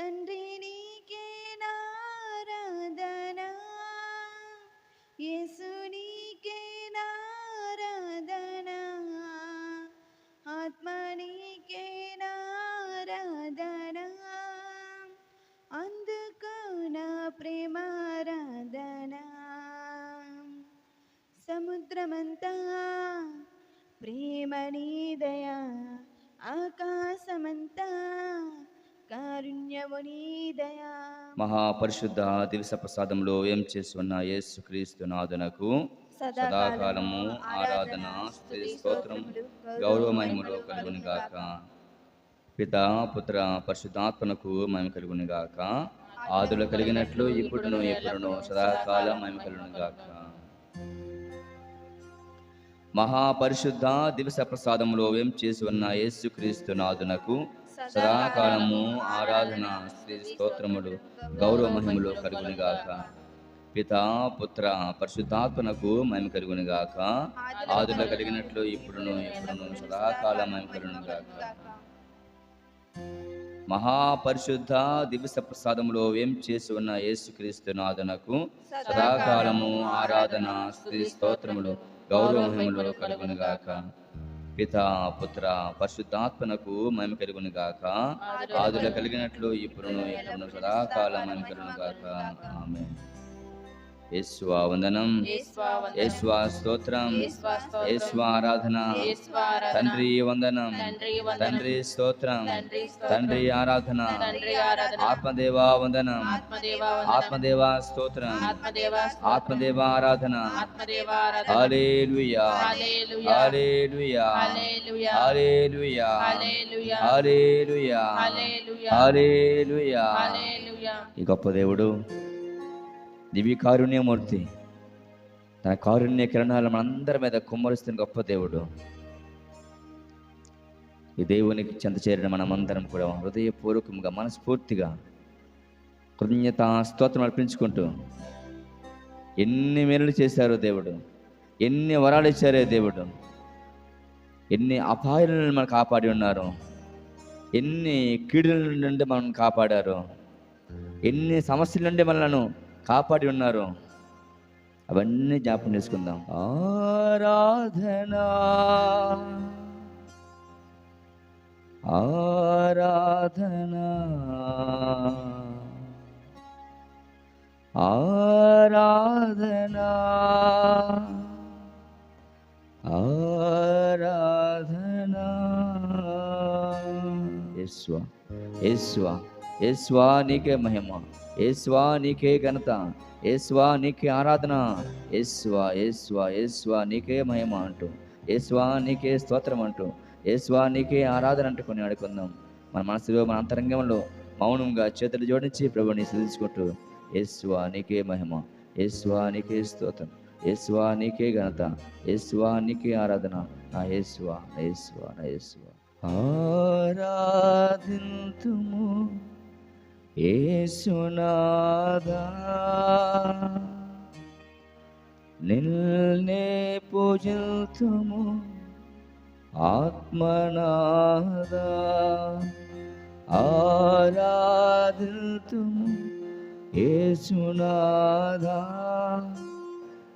தன்றி మహాపరిశుద్ధ దివస ప్రసాదంలో ఏం చేస్తున్న యేసుక్రీస్తు నాదునకు సదాకాలము ఆరాధన స్తుతి స్తోత్రం గౌరవ మహిమలో కలుగుని గాక. పిత పుత్ర పరిశుద్ధాత్మనకు మహిమ కలుగుని గాక. ఆదులు కలిగినట్లు ఇప్పుడును ఎప్పుడును సదాకాలం మహిమ కలుగుని గాక. మహాపరిశుద్ధ దివస ప్రసాదంలో ఏం చేసి ఉన్న యేసుక్రీస్తు నాదునకు సదాకాలము ఆరాధన శ్రీ స్తోత్రములు గౌరవ మహిమలో కలుగుని గాక. పిత పుత్ర పరిశుద్ధాత్మనకు మేము కలుగుని గాక. ఆదుల కలిగినట్లు ఇప్పుడును ఇప్పుడును సదాకాలం మేము కలుగుని గాక. మహాపరిశుద్ధ దివస ప్రసాదములో ఏం చేసి ఉన్న యేసుక్రీస్తు నాదనకు సదాకాలము ఆరాధన శ్రీ స్తోత్రములు గౌరవ మహిమలు కలుగుని గాక. పిత పుత్ర పరిశుద్ధాత్మనకు మహిమ కలుగుని గాక. ఆదుల కలిగినట్లు ఇప్పుడును ఎప్పుడును సదాకాలం మహిమ కలుగుని గాక. ఆమె యేసువా వందనం యేసువా స్తోత్రం యేసువా ఆరాధన తండ్రి వందనం తండ్రి స్తోత్రం తండ్రి ఆరాధన ఆత్మదేవా వందనం ఆత్మదేవా స్తోత్రం ఆత్మదేవా ఆరాధన హల్లెలూయా హల్లెలూయా హల్లెలూయా హల్లెలూయా హల్లెలూయా ఈ గొప్ప దేవుడు దివ్య కారుణ్యమూర్తి తన కారుణ్య కిరణాలు మనందరి మీద కుమ్మరిస్తున్న గొప్ప దేవుడు. ఈ దేవునికి చెంత చేరిన మనమందరం కూడా హృదయపూర్వకంగా మనస్ఫూర్తిగా కృతజ్ఞత స్తోత్రం అర్పించుకుంటూ ఎన్ని మేలు చేశారో దేవుడు ఎన్ని వరాలు ఇచ్చారో దేవుడు ఎన్ని అపాయాలను మనం కాపాడి ఉన్నారు ఎన్ని కీడుల నుండి మనం కాపాడారు ఎన్ని సమస్యల నుండి మనలను కాపాడి ఉన్నారు. అవన్నీ జ్ఞాపకం చేసుకుందాం. ఆరాధన. ఆరాధన. ఆరాధన. ఆరాధన. యేసువా. యేసువా. యేసువా నీకే మహిమ యేసువా నీకే ఘనత యేసువా నీకే ఆరాధన. యేసువా యేసువా యేసువా నీకే మహిమ అంటూ యేసువా నీకే స్తోత్రం అంటూ యేసువా నీకే ఆరాధన అంటూ కొన్ని ఆడుకుందాం. మన మనసులో మన అంతరంగంలో మౌనంగా చేతులు జోడించి ప్రభుని సిద్ధించుకుంటూ యేసువా నీకే మహిమ యేసువా నీకే స్తోత్రం యేసువా నీకే ఘనత యేసువా నీకే ఆరాధన. నా యేసువా నా యేసువా నా యేసువా ఆరాధింతుము. ఏసునాదా. నిన్నే పూజితుము ఆత్మనాదా ఆరాధితుము ఏసునాదా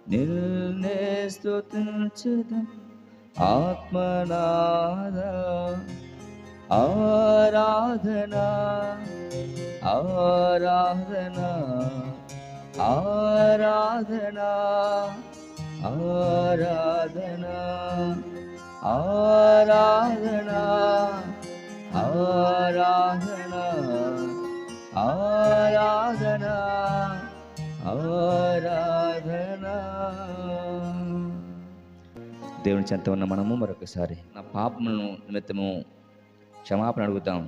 నిన్నే స్తుతించదం ఆత్మనాదా ఆరాధనా ఆరాధన ఆరాధన ఆరాధన ఆరాధన ఆరాధన ఆరాధన ఆరాధన. దేవుని చెంత ఉన్న మనము మరొకసారి నా పాపములను నిమిత్తము క్షమాపణ అడుగుతాం.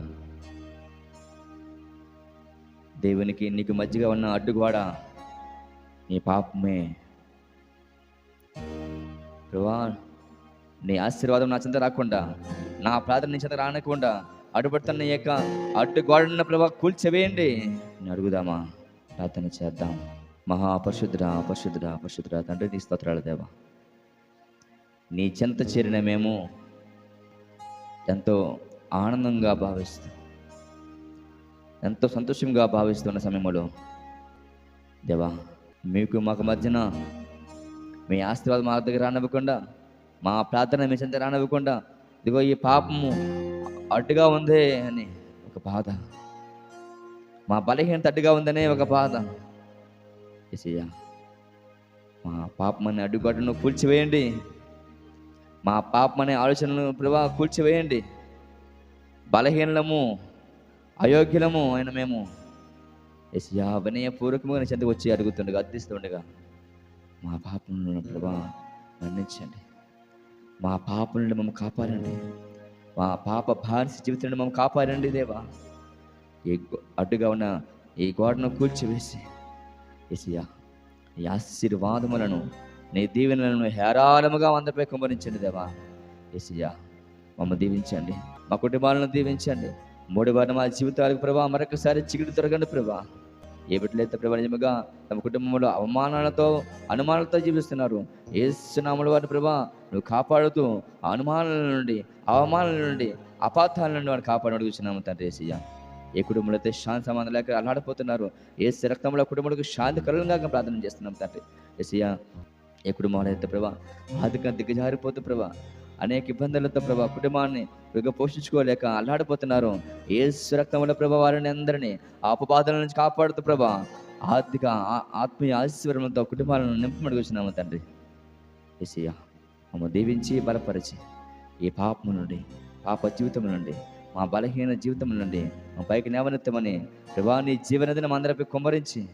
దేవునికి నీకు మధ్యగా ఉన్న అడ్డుగోడ నీ పాపమే. ప్రభా నీ ఆశీర్వాదం నా చెంత రాకుండా నా ప్రార్థన నీ చెంత రానకుండా అడ్డుపడుతున్న యొక్క అడ్డుగోడన్న ప్రభా కూల్చివేయండి. నేను అడుగుదామా? ప్రార్థన చేద్దాం. మహా పరిశుద్ధుడా పరిశుద్ధుడా పరిశుద్ధుడా తండ్రి నీ స్తోత్రాలు దేవా. నీ చెంత చేరిన మేము ఎంతో ఆనందంగా భావిస్తాం ఎంతో సంతోషంగా భావిస్తున్న సమయంలో దేవా మీకు మాకు మధ్యన మీ ఆశీర్వాదం మా దగ్గర రానివ్వకుండా మా ప్రార్థన మీ చెంత రానివ్వకుండా ఇదిగో ఈ పాపము అడ్డుగా ఉందే అని ఒక బాధ. మా బలహీనత అడ్డుగా ఉందనే ఒక బాధ. ఏసయ్యా మా పాపమని అడ్డుగడ్డను కూల్చివేయండి. మా పాపమనే ఆలోచనను ప్రభా కూల్చివేయండి. బలహీనము అయోగ్యులము అయిన మేము. ఎస్యా వినయపూర్వకముగా నీ చెంతకు వచ్చి అడుగుతుండగా అర్థిస్తుండగా మా పాపలను ప్రభా మన్నించండి మా పాపల నుండి మమ్మల్ని కాపాడండి. మా పాప భారసి జీవితం నుండి మమ్మల్ని కాపాడండి దేవా. ఈ గో- అడ్డుగా ఉన్న ఈ గోడను కూల్చివేసి ఎసియా ఈ ఆశీర్వాదములను నీ దీవెనలను హేరాళముగా అందరిపై కుమరించండి దేవా. ఎసియా మమ్మల్ని దీవించండి. మా కుటుంబాలను దీవించండి. మూడు వారిని మా జీవితాలకు ప్రభా మరొకసారి చిగురు దొరకండి ప్రభా. ఏ బిడ్డలైతే ప్రభా నిజముగా తమ కుటుంబంలో అవమానాలతో అనుమానాలతో జీవిస్తున్నారు ఏసునాముల వారిని ప్రభా నువ్వు కాపాడుతూ ఆ అనుమానాల నుండి అవమానాల నుండి అపార్థాల నుండి వారిని కాపాడు అడుగుతున్నాము తండ్రి ఏసయ్య ఏ కుటుంబంలో అయితే శాంతి సమాధానం లేక అల్లాడిపోతున్నారు ఏ రక్తంలో కుటుంబాలకు శాంతి కలుగుగా ప్రార్థన చేస్తున్నాం తండ్రి ఏసయ్య ఏ కుటుంబంలో అయితే ప్రభా ఆర్థిక దిగజారిపోతూ ప్రభా అనేక ఇబ్బందులతో ప్రభా కుటుంబాన్ని ఇక పోషించుకోలేక అల్లాడిపోతున్నారు. ఏ రక్తంలో ప్రభా వారిని అందరినీ అపబాధల నుంచి కాపాడుతూ ప్రభా ఆర్థిక ఆ- ఆత్మీయ ఆశీర్వాదంతో కుటుంబాలను నింపమడిగి వచ్చినాము తండ్రి. ఏసయ్య మమ్మ దీవించి బలపరిచి ఈ పాపము నుండి పాప జీవితం నుండి మా బలహీన జీవితం నుండి మా పైకి నేవనెత్తమని ప్రభా నీ జీవనదిని మా అందరిపై కుమ్మరించి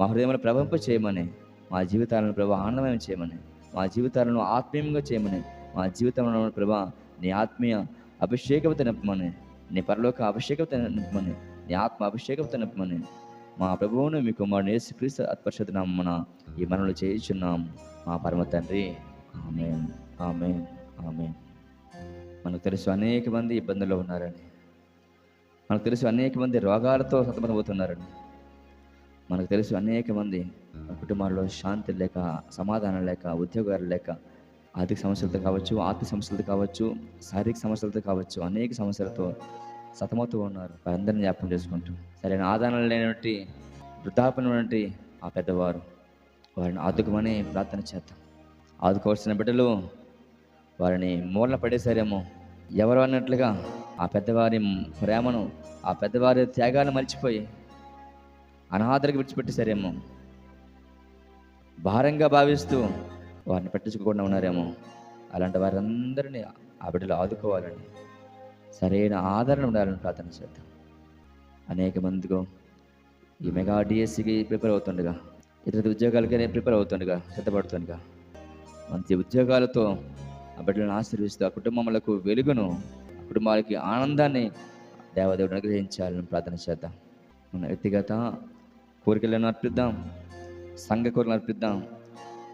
మా హృదయంలో ప్రభంప చేయమని మా జీవితాలను ప్రభా ఆనందమయం చేయమని మా జీవితాలను ఆత్మీయంగా చేయమని మా జీవితంలో ప్రభా నీ ఆత్మీయ అభిషేకత నింపమని నీ పరలోక అభిషేకత నింపమని నీ ఆత్మ అభిషేకత నింపమని మా ప్రభువును మీ కుమారుడు యేసుక్రీస్తు అత్పరిషత్ నామమున ఈ మనలు చేయించున్నాం. మా పరమ తండ్రి ఆమె ఆమె ఆమె మనకు తెలుసు అనేక మంది ఇబ్బందుల్లో ఉన్నారని మనకు తెలుసు అనేక మంది రోగాలతో సతమతమవుతున్నారని మనకు తెలుసు అనేక మంది కుటుంబాల్లో శాంతి లేక సమాధానం లేక ఉద్యోగాలు లేక ఆర్థిక సమస్యలతో కావచ్చు ఆర్థిక సమస్యలతో కావచ్చు శారీరక సమస్యలతో కావచ్చు అనేక సమస్యలతో సతమవుతూ ఉన్నారు. వారందరిని జ్ఞాపకం చేసుకుంటూ సరైన ఆధారం లేనటువంటి వృద్ధాపనటువంటి ఆ పెద్దవారు వారిని ఆదుకోమని ప్రార్థన చేద్దాం. ఆదుకోవాల్సిన బిడ్డలు వారిని మూలన పడేశారేమో ఎవరు అన్నట్లుగా ఆ పెద్దవారి ప్రేమను ఆ పెద్దవారి త్యాగాన్ని మర్చిపోయి అనాథరికి విడిచిపెట్టేశారేమో. భారంగా భావిస్తూ వారిని పట్టించుకోకుండా ఉన్నారేమో. అలాంటి వారందరినీ ఆ బిడ్డలు ఆదుకోవాలని సరైన ఆదరణ ఉండాలని ప్రార్థన చేద్దాం. అనేక మందికి ఈ మెగా డిఎస్సికి ప్రిపేర్ అవుతుండగా ఇతర ఉద్యోగాలకైనా ప్రిపేర్ అవుతుండగా సిద్ధపడుతుండగా మంచి ఉద్యోగాలతో ఆ బిడ్డలను ఆశీర్విస్తూ ఆ కుటుంబములకు వెలుగును ఆ కుటుంబాలకి ఆనందాన్ని దేవదేవుడు అనుగ్రహించాలని ప్రార్థన చేద్దాం. మన వ్యక్తిగత కోరికలను అర్పిద్దాం సంఘ కోరికలను అర్పిద్దాం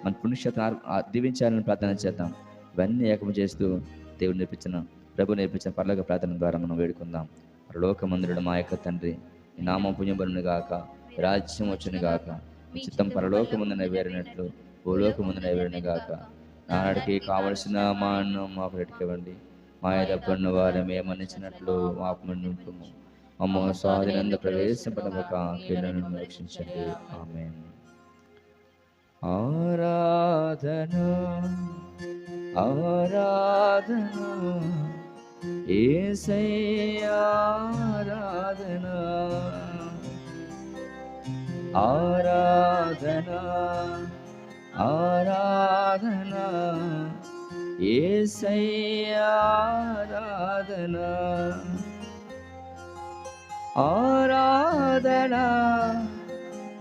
మన పుణ్యక్షత దీవించాలని ప్రార్థన చేద్దాం. ఇవన్నీ ఏకం చేస్తూ దేవుడు నేర్పించిన ప్రభు నేర్పించిన పర్లోక ప్రార్థన ద్వారా మనం వేడుకుందాం. పరలోకమందుడు మా యొక్క తండ్రి ఈ నామం పుణ్యబడును గాక రాజ్యం వచ్చును గాక మీ చిత్తం పరలోకముందు నెరవేరినట్లు భూలోకముందు నెరవేరును గాక నానాడికి కావలసిన మాను మాకు పెట్టుకోవండి మా యొక్క వారు మేమనిచ్చినట్లు మాకు నింపుము మమ్మ స్వాధీనంద ప్రవేశపడమక కీళ్ళను రక్షించండి. ఆమె ఆరాధన ఆరాధన ఏసయ్యా ఆరాధన. ఆరాధన ఆరాధన ఏసయ్యా ఆరాధన.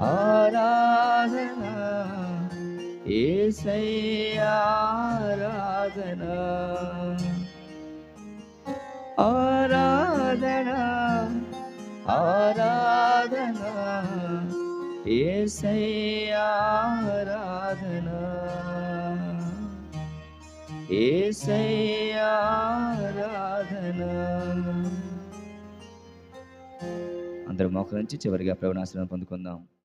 ఆరాధన ఆరాధన ఆరాధన. ఆరాధన ఆరాధన. ఏసయ్యా ఆరాధన. ఏసయ్యా ఆరాధన. చివరిగా ప్రవణాశ్రమం పొందుకుందాం.